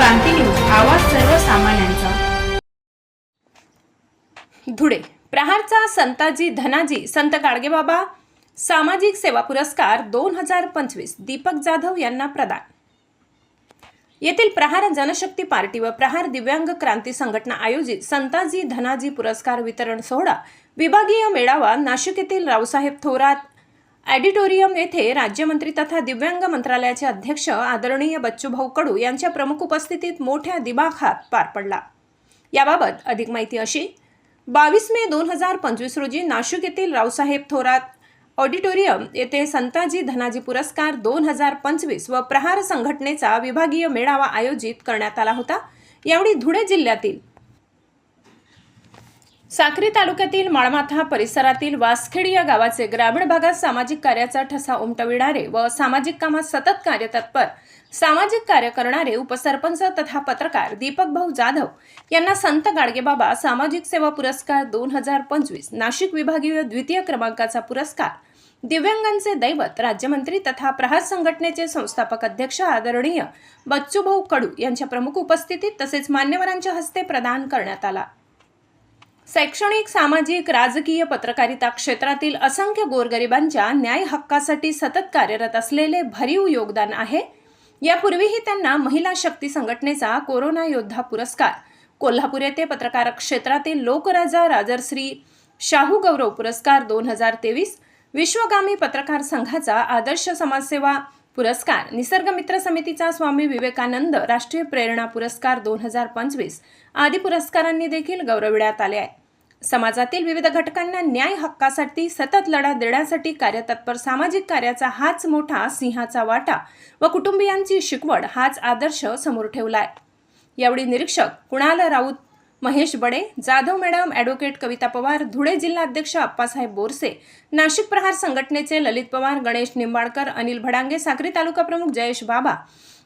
क्रांती news आवाज सर्वसामान्यांचा. धुळे प्रहारचा संताजी धनाजी संत गाडगेबाबा सामाजिक सेवा पुरस्कार दोन हजार पंचवीस दीपक जाधव यांना प्रदान. येथील प्रहार जनशक्ती पार्टी व प्रहार दिव्यांग क्रांती संघटना आयोजित संताजी धनाजी पुरस्कार वितरण सोहळा विभागीय मेळावा नाशिक येथील रावसाहेब थोरात ॲडिटोरियम येथे राज्यमंत्री तथा दिव्यांग मंत्रालयाचे अध्यक्ष आदरणीय बच्चूभाऊ कडू यांच्या प्रमुख उपस्थितीत मोठ्या दिमाखात पार पडला. याबाबत अधिक माहिती अशी बावीस मे दोन हजार पंचवीस रोजी नाशिक येथील रावसाहेब थोरात ऑडिटोरियम येथे संताजी धनाजी पुरस्कार दोन हजार पंचवीस व प्रहार संघटनेचा विभागीय मेळावा आयोजित करण्यात आला होता. यावेळी धुळे जिल्ह्यातील साक्री तालुक्यातील माळमाथा परिसरातील वासखेडी या गावाचे ग्रामीण भागात सामाजिक कार्याचा ठसा उमटविणारे व सामाजिक कामात सतत कार्यतत्पर सामाजिक कार्य करणारे उपसरपंच तथा पत्रकार दीपक भाऊ जाधव यांना संत गाडगेबाबा सामाजिक सेवा पुरस्कार दोन हजार पंचवीस नाशिक विभागीय द्वितीय क्रमांकाचा पुरस्कार दिव्यांगांचे दैवत राज्यमंत्री तथा प्रहार संघटनेचे संस्थापक अध्यक्ष आदरणीय बच्चूभाऊ कडू यांच्या प्रमुख उपस्थितीत तसेच मान्यवरांच्या हस्ते प्रदान करण्यात आला. शैक्षणिक सामाजिक राजकीय पत्रकारिता क्षेत्रातील असंख्य गोरगरिबांच्या न्याय हक्कासाठी सतत कार्यरत असलेले भरीव योगदान आहे. यापूर्वीही त्यांना महिला शक्ती संघटनेचा कोरोना योद्धा पुरस्कार कोल्हापूर येथे पत्रकार क्षेत्रातील लोकराजा राजर्श्री शाहू गौरव पुरस्कार दोन हजार तेवीस विश्वगामी पत्रकार संघाचा आदर्श समाजसेवा पुरस्कार निसर्गमित्र समितीचा स्वामी विवेकानंद राष्ट्रीय प्रेरणा पुरस्कार दोन हजार पंचवीस आदी पुरस्कारांनी देखील गौरविण्यात आले आहे. समाजातील विविध घटकांना न्याय हक्कासाठी सतत लढा देण्यासाठी कार्यतत्पर सामाजिक कार्याचा हाच मोठा सिंहाचा वाटा व कुटुंबियांची शिकवण हाच आदर्श समोर ठेवलाय. यावेळी निरीक्षक कुणाल राऊत महेश बडे जाधव मॅडम ॲडव्होकेट कविता पवार धुळे जिल्हाध्यक्ष अप्पासाहेब बोरसे नाशिक प्रहार संघटनेचे ललित पवार गणेश निंबाळकर अनिल भडांगे साक्री तालुका प्रमुख जयेश बाबा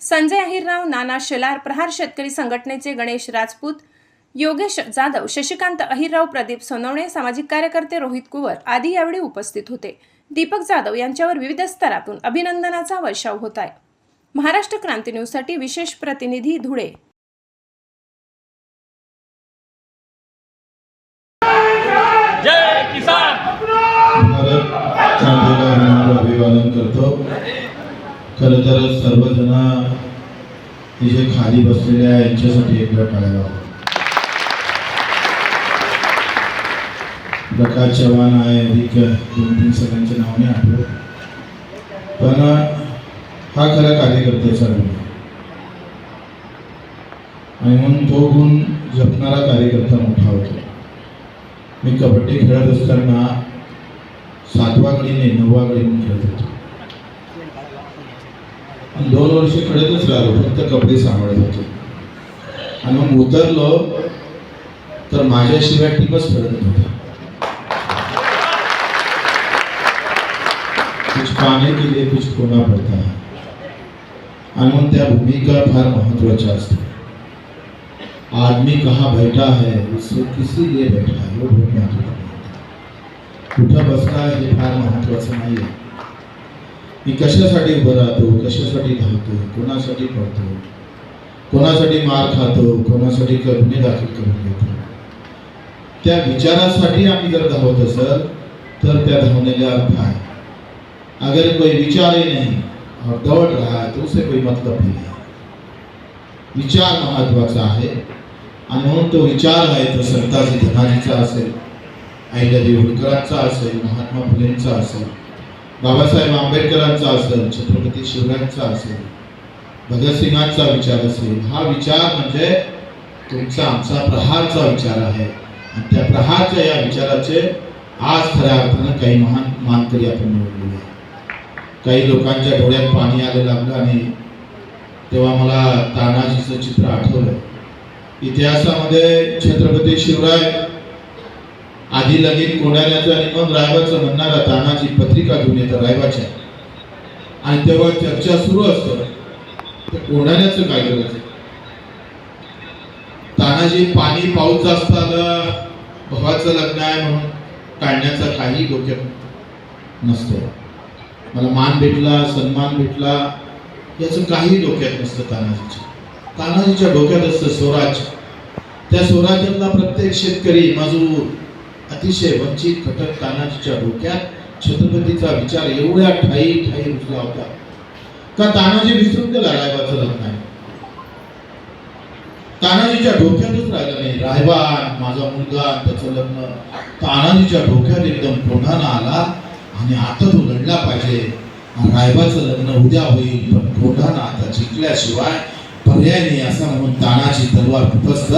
संजय अहिरराव नाना शेलार प्रहार शेतकरी संघटनेचे गणेश राजपूत योगेश जाधव शशिकांत अहिरराव प्रदीप सोनवणे सामाजिक कार्यकर्ते रोहित कुवर आदी यावेळी उपस्थित होते. दीपक जाधव यांच्यावर विविध स्तरातून अभिनंदनाचा वर्षाव होत आहे महाराष्ट्र क्रांती न्यूजसाठी विशेष प्रतिनिधी धुळे. अभिवादन करतो. खरं तर सर्वजण जे खाली बसलेले आहे यांच्यासाठी एक वेळ काढायला हवा प्रकाश चव्हाण आहे अधिक दोन तीन सगळ्यांच्या नावाने आठवत. पण हा खरा कार्यकर्त्याचा गुण आणि म्हणून तो गुण जपणारा कार्यकर्ता मोठा होतो. मी कबड्डी खेळत असताना सातवा गडीने नववा गडीने खेळत होतो. दोन वर्ष खेळतच राहिलो फक्त कबड्डी सांभाळत होतो. आणि मग उतरलो तर माझ्याशिवाय टीमच खेळत नव्हता. कुछ पाने के लिए कुछ खोना पडता है। त्या भूमिका फार महत्वाच्या असतात आदमी कहाँ बैठा है उससे किसी लिए बैठा है, वो बहुत आहे. कुठं बसला आहे हे फार महत्वाचं नाही आहे मी कशासाठी उभं राहतो कशासाठी धावतो कोणासाठी पळतो कोणासाठी मार खातो कोणासाठी गुन्हे दाखल करून घेतो त्या विचारासाठी आम्ही जर धावत असेल तर त्या अर्थ आहे अगर कोई विचारे नहीं और दौड़ रहा है तो उसे कोई मतलब भी नहीं विचार महत्त्वाचा आहे आणि म्हणून तो विचार आहे तो संताजी धनाजीचा असेल अहिल्यादेवी होळकरांचा असेल महात्मा फुलेंचा असेल बाबासाहेब आंबेडकरांचा असेल छत्रपती शिवरायांचा असेल भगतसिंगांचा विचार असेल हा विचार म्हणजे तुमचा आमचा प्रहारचा विचार आहे. आणि त्या प्रहारच्या या विचाराचे आज खऱ्या अर्थानं काही महान मानकरी आपण निवडलेले आहे काही लोकांच्या डोळ्यात पाणी आलं लागलं आणि तेव्हा मला तानाजीचं चित्र आठवलं. इतिहासामध्ये छत्रपती शिवराय आधी लगीन कोणाल्याचं आणि मग रायबाचं म्हणणारा तानाजी पत्रिका घेऊन येतं रायबाच्या. आणि तेव्हा चर्चा सुरू असतं तर कोणाल्याचं काय करायचं? तानाजी पाणी पाऊस जास्त आलं भावाचं लग्न आहे म्हणून काढण्याचा काही डोक्यात नसतो. मला मान भेटला सन्मान भेटला याचं काही डोक्यात नसतं तानाजीच्या. तानाजीच्या डोक्यात असतं स्वराज्य त्या स्वराज्यातला प्रत्येक शेतकरी मजूर अतिशय वंचित घटक तानाजीच्या डोक्यात छत्रपतीचा विचार एवढ्या ठाई ठाई रुजला होता. का तानाजी विसरून गेला रायबाचं लग्न आहे? तानाजीच्या डोक्यातच राहिलं नाही. रायबा माझा मुलगा त्याचं लग्न. तानाजीच्या डोक्यात एकदम कोंढाणा आला? आणि आता तो लढला पाहिजे रायबाचं लग्न उद्या होईल पण कोंढाणा आता जिंकल्याशिवाय पर्याय नाही असं म्हणून तानाची तलवार खुपसत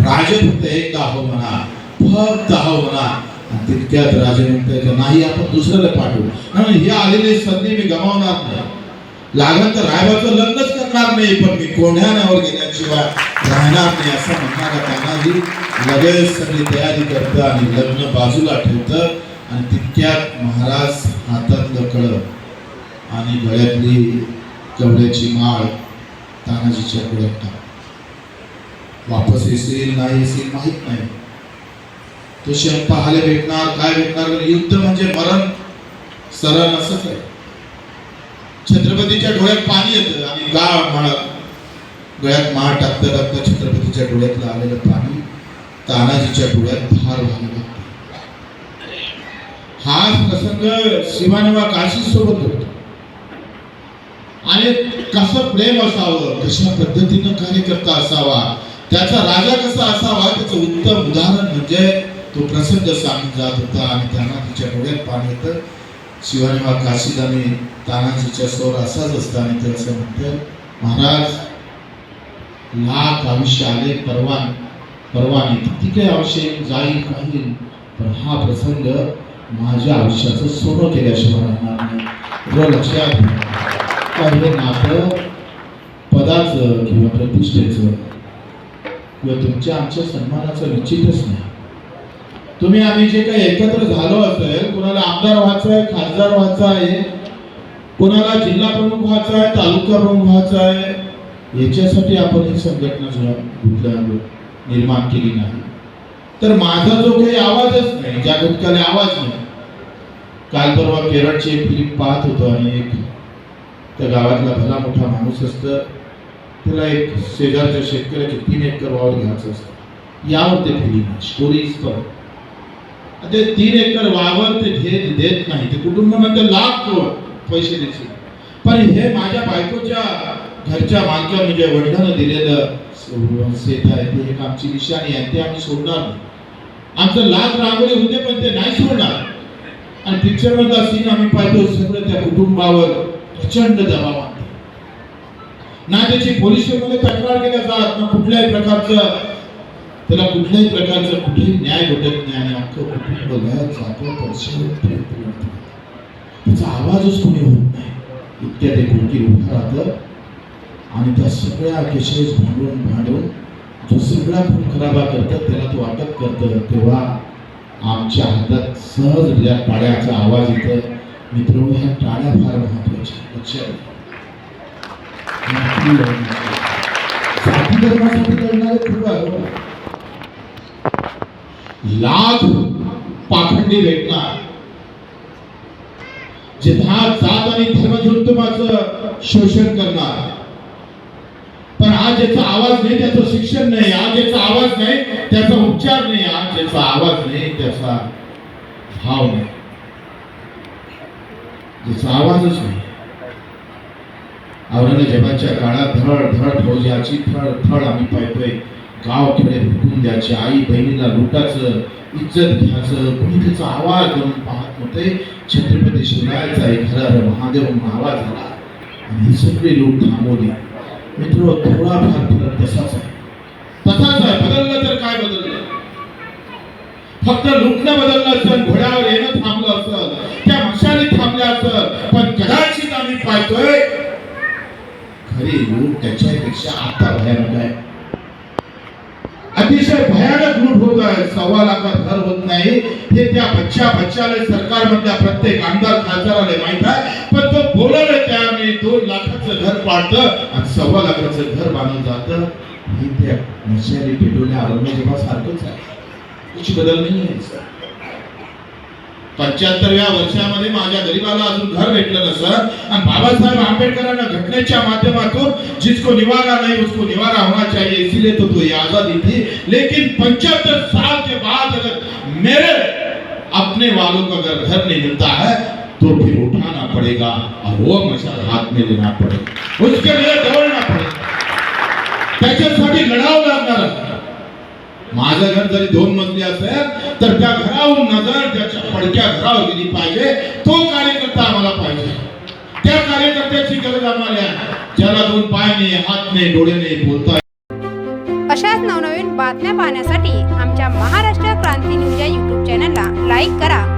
राजे फक्त एकदा हो म्हणा फक्त हो म्हणा. आणि तितक्यात राजे म्हणते नाही आपण दुसऱ्याला पाठवू. आणि ही आलेली संधी मी गमावणार नाही. लागन तर रायबाचं लग्नच करणार नाही पण मी कोंढ्यानावर गेल्याशिवाय राहणार नाही असं म्हणणारा तानाजी लगेच सगळी तयारी करतं आणि लग्न बाजूला ठेवतं. आणि तितक्यात महाराज हातातलं कळं आणि गळ्यातली कवड्याची माळ तानाजीच्या डोळ्यात टाक. वापस येशील नाही येशील माहीत नाही. तो क्षण पाहायला भेटणार काय भेटणार युद्ध म्हणजे मरण सरळ असंच आहे. छत्रपतीच्या डोळ्यात पाणी येतं आणि गाळ माळ गळ्यात माळ टाकता टाकता छत्रपतीच्या डोळ्यातलं आलेलं पाणी तानाजीच्या डोळ्यात फार व्हायला हाच प्रसंग शिवानेवा काशी सोबत होतो आणि कसं प्रेम असावं कशा पद्धतीनं कार्यकर्ता असावा त्याचा राजा कसा असावा त्याचं उत्तम उदाहरण म्हणजे तो प्रसंग सांगून जात होता आणि त्यांना तिच्या डोळ्यात पाणी येतं. शिवानेवा काशीद आणि तानाजीच्या स्वर असाच असता आणि ते असं म्हणतात महाराज लाख आयुष्य आले परवान परवानी किती काही आवश्यक जाईल काही पण हा प्रसंग माझ्या आयुष्याचं सोनं केल्याशिवाय राहणार नाही. एवढं लक्षात घ्या. हे नातं पदाचं किंवा प्रतिष्ठेचं किंवा तुमच्या आमच्या सन्मानाचं निश्चितच नाही. तुम्ही आम्ही जे काही एकत्र झालो असेल कुणाला आमदार व्हायचं आहे खासदार व्हायचं आहे कुणाला जिल्हा प्रमुख व्हायचा आहे तालुका प्रमुख व्हायचा आहे याच्यासाठी आपण ही संघटना जो निर्माण केली नाही. तर माझा जो काही आवाजच नाही ज्या घटकाला आवाज नाही. काल परवा केरळची एक फिल्म पाहत होतो आणि एक त्या गावातला भला मोठा माणूस असतं. त्याला एक शेजारच्या शेतकऱ्याचे तीन एकर वावर घ्यायचं असतं. यावर ते फिल्म स्टोरीज पण ते तीन एकर वावर ते घेत देत नाही. ते कुटुंब म्हणते लाख पैसे देतील. पण हे माझ्या बायकोच्या घरच्या मालक्या म्हणजे वडिलांना दिलेलं शेत आहे ते एक आमची निशाणी आहे ते आम्ही सोडणार नाही. आमचं लाख रांगोळी होते पण ते नाही सोडणार. आणि पिक्चर मधला सीन आम्ही पाहतो सगळं त्या कुटुंबावर प्रचंड दबाव आणते. ना त्याची पोलीसमध्ये तक्रार केल्या जात ना कुठल्याही प्रकारचं त्याला कुठल्याही प्रकारचं कुठेही न्याय भेटत नाही आणि अख्खं कुटुंब घरात जातं त्याचा आवाजच कोणी होत नाही. इतक्या ते गोटी उभं राहतं. आणि त्या सगळ्या केसेस भांडून भांडून जो सगळा खून खराबा करतात त्याला तो अटक करतं. तेव्हा आमच्या हातात सहज या टाळ्याचा आवाज येतो. मित्र ह्या टाळ्या फार महत्त्वाच्या लक्षात घ्या. खूप हो. पाखंडी भेटणार. जे दहा जात आणि धर्मजुंतुमाचं शोषण करणार. आज याचा आवाज नाही त्याचं शिक्षण नाही. आज याचा आवाज नाही त्याचा उपचार नाही. आज याचा आवाज नाही त्याचा भाव नाही. त्याचा आवाजच नाही. औरंगजेबाच्या काळात धड धड फौजाची थळ थळ आम्ही पाहतोय. गाव खेडे फुटून द्यायचे. आई बहिणीला लुटाचं इज्जत घ्यायचं. कोणी त्याचा आवाज करून पाहत नव्हते छत्रपती शिवरायाचा एक हर महादेव आवाज आला. आणि ही सगळी लोक थांबवली. मित्र थोडाफार फरक तसाच आहे. तसाच आहे. बदललं तर काय बदललं? फक्त लुटणं बदललं असतं घोड्यावर येणं थांबलं असतं त्या मशाली थांबल्या असेल पण कदाचित आम्ही पाहतोय खरी लूट त्याच्यापेक्षा आता भयानक आहे. अतिशय भयानक लूट होत आहे. सव्वा लाखात घर होत नाही. हे त्या बच्च्या बच्च्याला सरकार मधल्या प्रत्येक आमदार खासदाराला माहीत पाळतं आणि सव्वा लाखाचं घर बांधून जातं. हे त्या मशाली पेटवल्या औरंगजेबा सारखंच आहे. कुछ बदल नाही आहे पंच्याहत्तरव्या वर्षामध्ये माझ्या गरीबाला अजून घर भेटलं नसं आणि बाबासाहेब आंबेडकरांना घटनेच्या माध्यमातून जिसको निवारा नहीं उसको निवारा होना चाहिए इसीलिए तो तो ये आजादी थी. लेकिन पंचहत्तर साल के बाद अगर मेरे अपने वालों को अगर घर नहीं मिलता है तो फिर उठाना पड़ेगा और वो मशाल हाथ में लेना पड़ेगा। उसके लिए दौड़ना पड़ेगा। त्याच्यासाठी लढावं लागणार माझं घर जरी दोन मजली असेल तर त्या घरावरून नजर त्याच्या पडक्या घरावर गेली पाहिजे. तो कार्यकर्ता आम्हाला पाहिजे. त्या कार्यकर्त्याची गरज आम्हाला ज्याला दोन पाय नाही हात नाही डोळे नाही बोलता अशाच नवनवीन बातम्या पाहण्यासाठी आमच्या महाराष्ट्र क्रांती न्यूज या यूट्यूब चॅनलला लाईक करा.